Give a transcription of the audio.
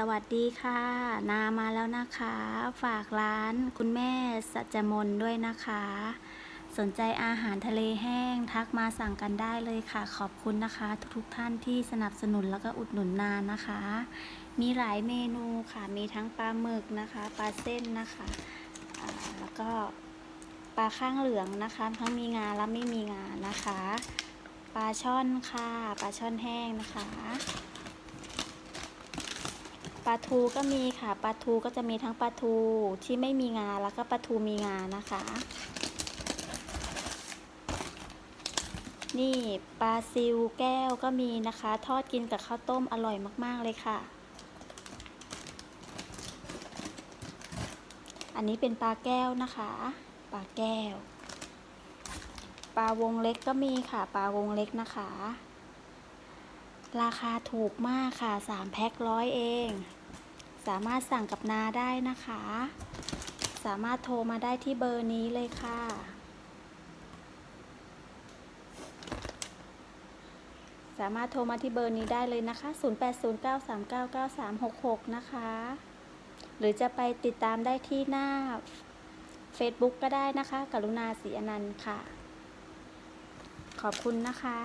สวัสดีค่ะ นามาแล้วนะคะ ฝากร้านคุณแม่สัจมนด้วยนะคะ สนใจอาหารทะเลแห้งทักมาสั่งกันได้เลยค่ะ ขอบคุณนะคะ ทุกๆท่านที่สนับสนุนแล้วก็อุดหนุนนานะคะ มีหลายเมนูค่ะ มีทั้งปลาหมึกนะคะปลาเส้นนะคะแล้วก็ปลาข้างเหลืองนะคะ ทั้งมีงาและไม่มีงานะคะ ปลาช่อนค่ะ ปลาช่อนแห้งนะคะ ปลาทูก็มีค่ะปลาทูก็จะมีทั้งปลาทูที่ไม่มีงาแล้วก็ปลาทูมีงานะคะ นี่ปลาซิวแก้วก็มีนะคะ ทอดกินกับข้าวต้มอร่อยมากๆเลยค่ะ อันนี้เป็นปลาแก้วนะคะปลาแก้วปลาวงเล็กก็มีค่ะปลาวงเล็กนะคะ ราคาถูกมากค่ะ 3 แพ็คร้อยเอง สามารถสั่งกับนาได้นะคะ สามารถโทรมาได้ที่เบอร์นี้เลยค่ะ สามารถโทรมาที่เบอร์นี้ได้เลยนะคะ 0809399366 นะคะ หรือจะไปติดตามได้ที่หน้า Facebook ก็ได้นะคะ กรุณาศรีอนันต์ค่ะ ขอบคุณนะคะ